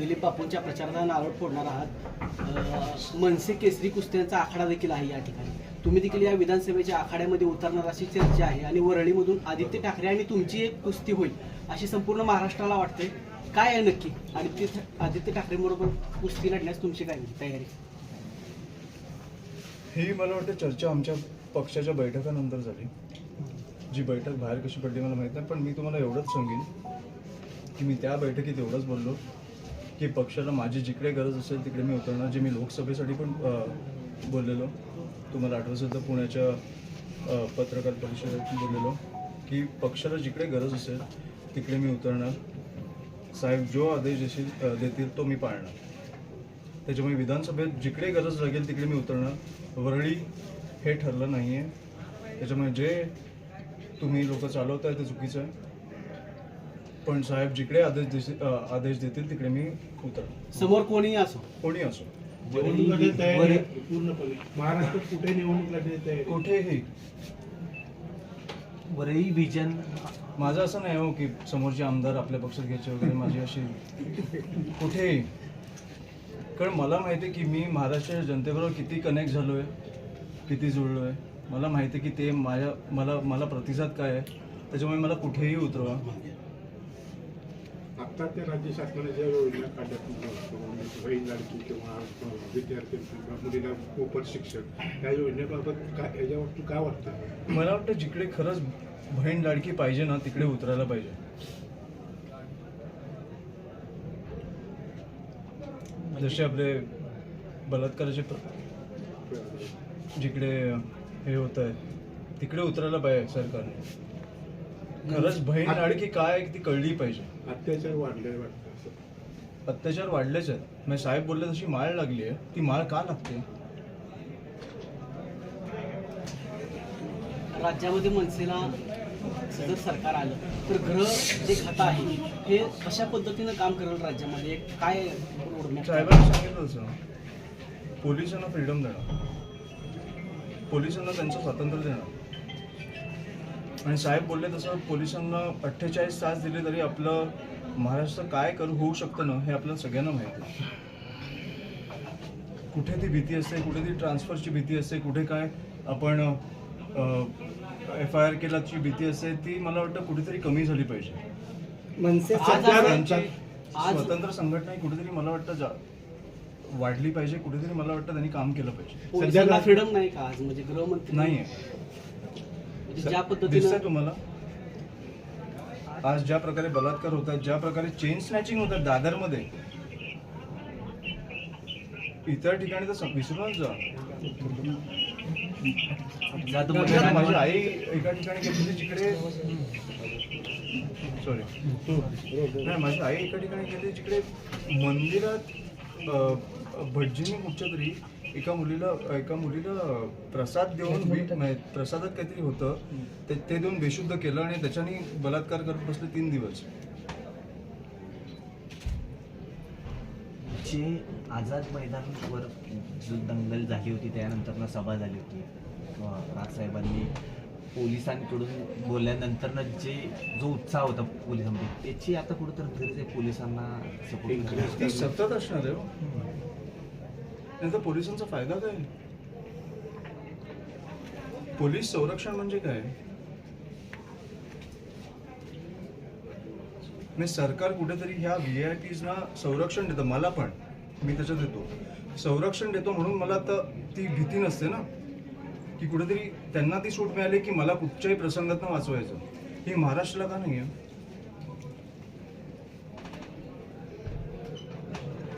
दिलीप बापूंच्या प्रचाराला नारळ फोडणार आहात. मनसे केसरी कुस्त्यांचा आखाडा देखील आहे या ठिकाणी. तुम्ही देखील या विधानसभेच्या आखाड्यामध्ये उतरणार अशी चर्चा आहे आणि वरळीमधून आदित्य ठाकरे आणि तुमची एक कुस्ती होईल अशी संपूर्ण महाराष्ट्राला वाटते काय आहे नक्की? आदित्य आदित्य ठाकरेंबरोबर कुस्ती लढण्यास तुमची काय तयारी? ही मला वाटतं चर्चा आमच्या पक्षाच्या बैठकानंतर झाली. जी बैठक बाहेर कशी पडली मला माहीत नाही पण मी तुम्हाला एवढंच सांगेन की मी त्या बैठकीत एवढंच बोललो. की पक्षाला माझी जिकडे गरज असेल तिकडे मी उतरणार जे मी लोकसभेसाठी पण बोललेलो. तुम्हाला आठवत असेल तर पुण्याच्या पत्रकार परिषदेत बोललेलो की पक्षाला जिकडे गरज असेल तिकडे मी उतरणार. साहेब जो आदेश देशील देतील तो मी पाळणार. त्याच्यामुळे विधानसभेत जिकडे गरज लागेल तिकडे मी उतरणार. वरळी हे ठरलं नाही आहे त्याच्यामुळे जे तुम्ही लोक आहे ते चुकीचं आहे. पण साहेब जिकडे आदेश अ, आदेश देतील तिकडे मी उतरणार समोर कोणीही असो. कोणी असो. निवडणूक लढण्याची तयारी आहे पूर्णपणे. महाराष्ट्रात कुठे निवडणूक लढण्याची तयारी आहे? कुठेही. वरळी विजन माझं असं नाही हो की समोरचे आमदार आपल्या पक्षात घ्यायचे वगैरे माझी अशी कुठेही. कारण मला माहिती आहे की मी महाराष्ट्राच्या जनतेबरोबर किती कनेक्ट झालो आहे किती जुळलो आहे मला माहिती आहे की ते माझ्या मला मला प्रतिसाद काय आहे त्याच्यामुळे मला कुठेही उतरवा. आता त्या राज्य शासनाने ज्या योजना काढल्या बहीण लाडकी किंवा विद्यार्थी किंवा मुलीला मोफत शिक्षण या योजनेबाबत काय याच्यावर काय वाटतं मला वाटतं जिकडे खरंच बहीण लाडकी पाहिजे ना तिकडे उतरायला पाहिजे. जसे आपले बलात्काराचे प्र- जिकडे हे होत आहे तिकडे उतरायला पाहिजे सरकारने. खरंच बहीण लाडकी काय ती कळली पाहिजे? अत्याचार वाढले वाटतं असं. अत्याचार वाढलेच आहेत. म्हणजे साहेब बोलले तशी माळ लागली आहे. ती माळ का लागते? राज्यामध्ये मनसेला जर सरकार आलं तर गृह जे खातं आहे हे कशा पद्धतीनं काम करेल राज्यामध्ये? काय roadmap? साहेबांनी सांगितलं तसं पोलिसांना फ्रीडम देणार पोलिसांना त्यांचं स्वातंत्र्य देणार आणि साहेब बोलले तसं पोलिसांना अठ्ठेचाळीस तास दिले तरी आपलं महाराष्ट्र काय करू होऊ शकतं ना हे आपल्याला सगळ्यांना माहिती आहे. कुठे ती भीती असते कुठे ती ट्रान्सफरची भीती असते कुठे काय आपण एफ आय आर केल्याची भीती असते ती मला वाटतं कुठेतरी कमी झाली पाहिजे. स्वतंत्र संघटना ही कुठेतरी मला वाटतं जा वाढली पाहिजे कुठेतरी मला वाटतं त्यांनी काम केलं पाहिजे. फ्रीडम नाही का आज? म्हणजे गृहमंत्री नाहीये. म्हणजे ज्या दिसतंय पद्धतीनं तुम्हाला? आज ज्या प्रकारे बलात्कार होत आहेत ज्या प्रकारे चेन स्नॅचिंग होत आहेत दादरमध्ये इतर ठिकाणी तर विसरूनच जा. माझी आई एका ठिकाणी गेली जिकडे सॉरी नाही माझी आई एका ठिकाणी गेली जिकडे मंदिरात भटजींनी कुठच्या तरी एका मुलीला एका मुलीला प्रसाद देऊन म्हणजे प्रसादात काहीतरी होतं. ते ते देऊन बेशुद्ध केलं आणि त्याच्याने बलात्कार करत बसले तीन दिवस. जे आझाद मैदानावर जो दंगल झाली होती त्यानंतर सभा झाली होती. किंवा राजसाहेबांनी पोलिसांकडून बोलल्यानंतर जे जो उत्साह होता पोलिसांमध्ये त्याची आता कुठंतरी गरज आहे पोलिसांना सपोर्ट सतत असणार आहे हो. नाही तर पोलिसांचा फायदा काय? पोलीस संरक्षण म्हणजे काय? नाही सरकार कुठेतरी ह्या व्ही आय पीजना संरक्षण देतं. मला पण. मी त्याच्यात देतो. संरक्षण देतो म्हणून मला तर ती भीती नसते ना. की कुठेतरी त्यांना ती सूट मिळाली की मला कुठच्याही प्रसंगातनं वाचवायचं. ही महाराष्ट्राला का नाही आहे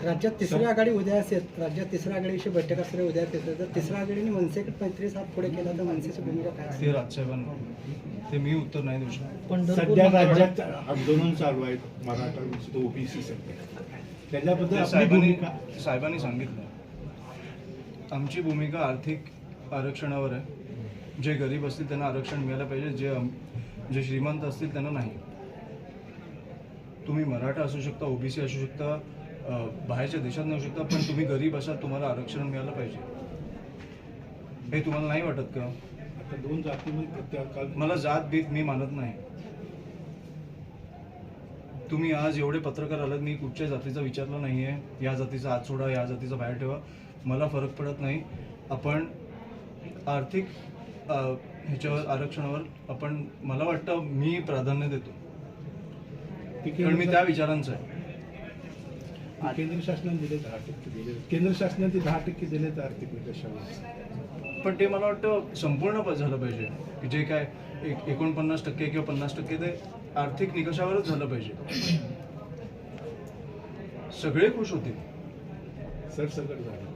राज्यात तिसरी आघाडी उद्या असेल राज्यात तिसऱ्या आघाडीविषयी बैठक असल्याने उद्या असेल तर तिसऱ्या आघाडीने मनसेकडे पंचवीस हात पुढे केला तर मनसेची भूमिका काय ते राजसाहेबांना ते मी उत्तर नाही देऊ शकत. सध्या राज्यात आंदोलन चालू आहेत मराठा ओबीसी त्याच्याबद्दल साहेबांनी भूमिका साहेबांनी सांगितलं. आमची भूमिका आर्थिक आरक्षणावर आहे. जे गरीब असतील त्यांना आरक्षण मिळालं पाहिजे जे जे श्रीमंत असतील त्यांना नाही. तुम्ही मराठा असू शकता ओबीसी असू शकता बाहेरच्या देशात नसू शकता पण तुम्ही गरीब असाल तुम्हाला आरक्षण मिळालं पाहिजे. हे तुम्हाला नाही वाटत का? आता दोन जातीमध्ये मला जात बीत मी मानत नाही. तुम्ही आज एवढे पत्रकार आलात मी कुठच्या जातीचा विचारला नाही आहे या जातीचा आत सोडा या जातीचा बाहेर ठेवा. मला फरक पडत नाही. आपण आर्थिक ह्याच्यावर आरक्षणावर आपण मला वाटतं मी प्राधान्य देतो. कारण मी त्या विचारांचा आहे. केंद्र शासनाने दिले दहा टक्के दिले. केंद्र शासनाने ते दहा टक्के दिले तर आर्थिक निकषावर पण ते मला वाटतं संपूर्ण झालं पाहिजे. की जे काय एक एकोणपन्नास टक्के किंवा पन्नास टक्के ते आर्थिक निकषावरच झालं पाहिजे. सगळे खुश होतील. सरसकट झालं.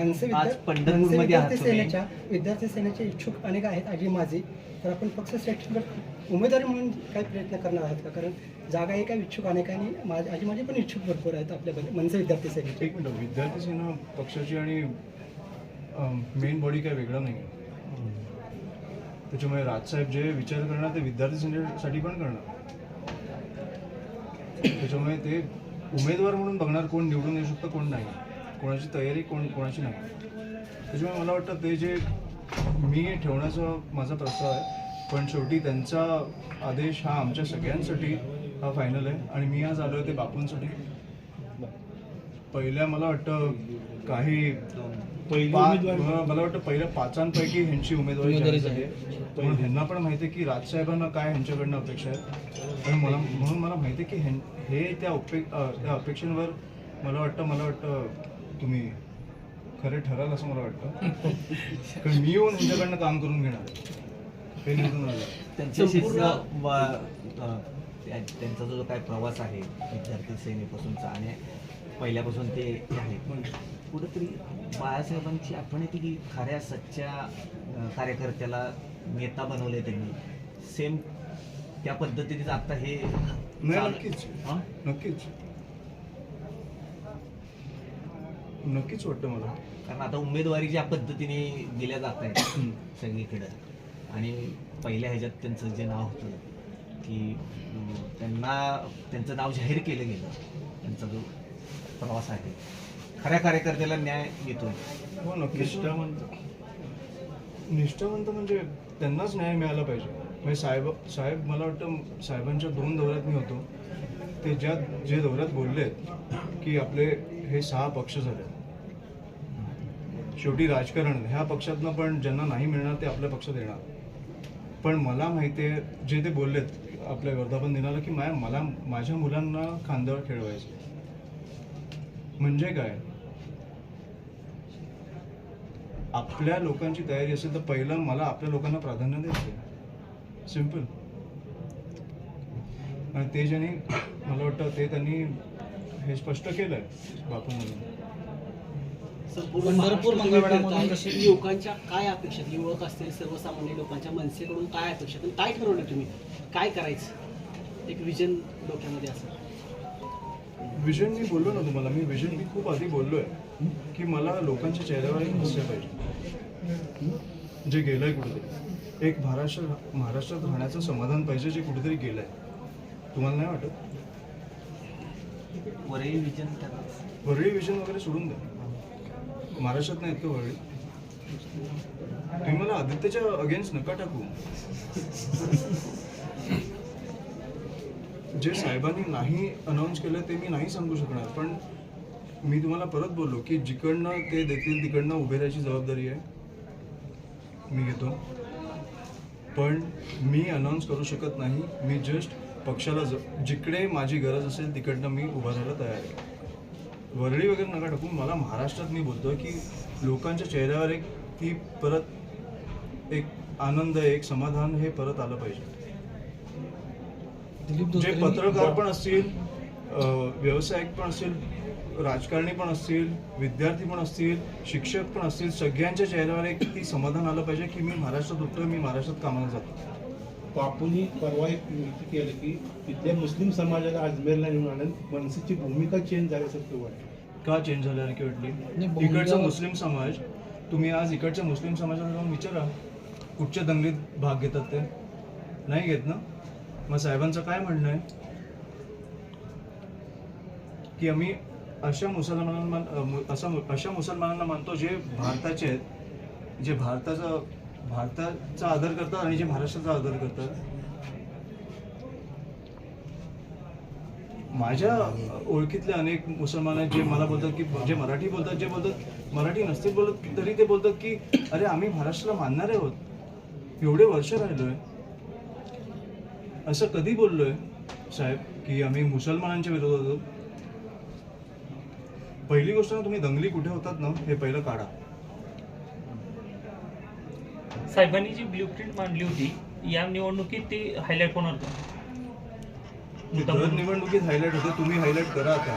मनसे आज विद्या- पंढरपूरमध्ये मनसे आहात विद्यार्थी तुम्ही. सेनेच्या विद्यार्थी सेनेचे इच्छुक अनेक आहेत आजी माझी तर आपण पक्ष सेक्शनवर उमेदवारी म्हणून काही प्रयत्न करणार आहात का? कारण जागा एका इच्छुक अनेकांनी माझी आजी माझी पण इच्छुक भरपूर आहेत आपल्याकडे मनसे विद्यार्थी सेनेचे. एक मिनिट विद्यार्थी सेना पक्षाची आणि मेन बॉडी काय वेगळं नाही आहे त्याच्यामुळे राजसाहेब जे विचार करणार ते विद्यार्थी सेनेसाठी पण करणार. त्याच्यामुळे ते उमेदवार म्हणून बघणार कोण निवडून येऊ शकतं कोण नाही. कोणाची तयारी कोण कोणाची नाही. त्याच्यामुळे मला वाटतं ते जे मी ठेवण्याचा माझा प्रस्ताव आहे पण शेवटी त्यांचा आदेश हा आमच्या सगळ्यांसाठी हा फायनल आहे आणि मी आज आलो आहे ते बापूंसाठी. पहिल्या मला वाटतं काही मला वाटतं पहिल्या पाचांपैकी ह्यांची उमेदवारी आहे. म्हणून ह्यांना पण माहिती आहे की राजसाहेबांना काय ह्यांच्याकडनं अपेक्षा आहेत. आणि मला म्हणून मला माहिती आहे की हे त्या उपे त्या अपेक्षांवर मला वाटतं मला वाटतं तुम्ही खरे ठराल असं मला वाटतं. कारण मी येऊन ह्यांच्याकडनं काम करून घेणार. हे निवडून आलं. त्यांच्याशी संपूर्ण- त्यांचा जो काय प्रवास आहे विद्यार्थी सेनेपासूनचा आणि पहिल्यापासून ते हे आहे पण कुठंतरी बाळासाहेबांची आठवण येते की खऱ्या सच्च्या अ, कार्यकर्त्याला नेता बनवले त्यांनी. सेम त्या पद्धतीनेच आता हे नाही चाल- नक्कीच. हा? नक्कीच. नक्कीच वाटतं मला. कारण आता उमेदवारी ज्या पद्धतीने दिल्या जात आहेत सगळीकडं आणि पहिल्या ह्याच्यात त्यांचं जे नाव होतं की त्यांना त्यांचं नाव जाहीर केलं गेलं. त्यांचा जो प्रवास आहे खऱ्या कार्यकर्त्याला न्याय मिळतोय हो नक्कीच. निष्ठावंत. निष्ठावंत म्हणजे त्यांनाच न्याय मिळाला पाहिजे. म्हणजे साहेब साहेब मला वाटतं साहेबांच्या दोन दौऱ्यात मी होतो. ते ज्या जे दौऱ्यात बोलले की आपले हे सहा पक्ष झाले शेवटी राजकारण ह्या पक्षातनं पण ज्यांना नाही मिळणार ते आपल्या पक्षात येणार. पण मला माहिती आहे जे ते बोललेत आपल्या वर्धापन दिनाला की माया मला माझ्या मुलांना खांद्यावर खेळवायचं. म्हणजे काय? आपल्या लोकांची तयारी असेल तर पहिलं मला आपल्या लोकांना प्राधान्य द्यायचं सिंपल आणि ते ज्यांनी मला वाटतं ते त्यांनी हे स्पष्ट केलं बापू म्हणून पंढरपूर मंगळवेढा युवकांच्या काय अपेक्षा? युवक असतील सर्वसामान्य लोकांच्या मनसेकडून काय अपेक्षा? काय ठरवलं तुम्ही. काय करायचं? एक विजन डोक्यामध्ये असं. विजन मी बोललो ना तुम्हाला. मी विजन मी खूप आधी बोललोय की मला लोकांच्या चेहऱ्यावर एक हास्य पाहिजे. जे गेलंय कुठेतरी. एक महाराष्ट्र महाराष्ट्रात राहण्याचं समाधान पाहिजे जे कुठेतरी गेलंय. तुम्हाला नाही वाटत? वरळी विजन वरळी विजन वगैरे सोडून द्या. महाराष्ट्रात नाही इतकं वरळी तुम्ही मला आदित्यच्या अगेन्स्ट नका टाकू. जे साहेबांनी नाही अनाऊन्स केलं ते मी नाही सांगू शकणार. पण मी तुम्हाला परत बोललो की जिकडनं ते देतील तिकडनं उभे राहायची जबाबदारी आहे. मी घेतो. पण मी अनाऊन्स करू शकत नाही. मी जस्ट पक्षाला ज जिकडे माझी गरज असेल तिकडनं मी उभा राहायला तयार आहे. वरळी वगैरे नका टाकू मला महाराष्ट्रात मी बोलतोय की लोकांच्या चेहऱ्यावर एक ती परत एक आनंद एक समाधान हे परत आलं पाहिजे. जे पत्रकार पण असतील व्यावसायिक पण असतील राजकारणी पण असतील विद्यार्थी पण असतील शिक्षक पण असतील सगळ्यांच्या चेहऱ्यावर एक ती समाधान आलं पाहिजे की मी महाराष्ट्रात उठतोय मी महाराष्ट्रात कामाला जातो बापूंनी परवा एक केलं की तिथल्या मुस्लिम समाजाला अजमेरला नेऊन आणत मनसेची भूमिका चेंज झाल्यासारखं वाटतं. का चेंज झाल्याने की वाटली? इकडचा मुस्लिम समाज तुम्ही आज इकडच्या मुस्लिम समाजाला जाऊन विचारा. कुठच्या दंगलीत भाग घेतात ते? नाही घेत ना? मग साहेबांचं काय म्हणणं आहे? की आम्ही अशा मुसलमानांना अशा मुसलमानांना मानतो जे भारताचे आहेत जे भारताचा भारताचा आदर करतात आणि जे महाराष्ट्राचा आदर करतात. माझ्या ओळखीतले अनेक मुसलमान आहेत जे मला बोलतात की जे मराठी बोलतात जे बोलतात मराठी नसतील बोलत तरी ते बोलतात की अरे आम्ही महाराष्ट्राला मानणारे आहोत. एवढे वर्ष राहिलोय. असं कधी बोललोय साहेब की आम्ही मुसलमानांच्या विरोधात आहोत? पहिली गोष्ट ना तुम्ही दंगली कुठे होतात ना हे पहिलं काढा. साहेबांनी जी ब्ल्यूप्रिंट मांडली होती या निवडणुकीत ती हायलाईट होणार का? दर निवडणुकीत हायलाईट होते तुम्ही हायलाईट करा आता.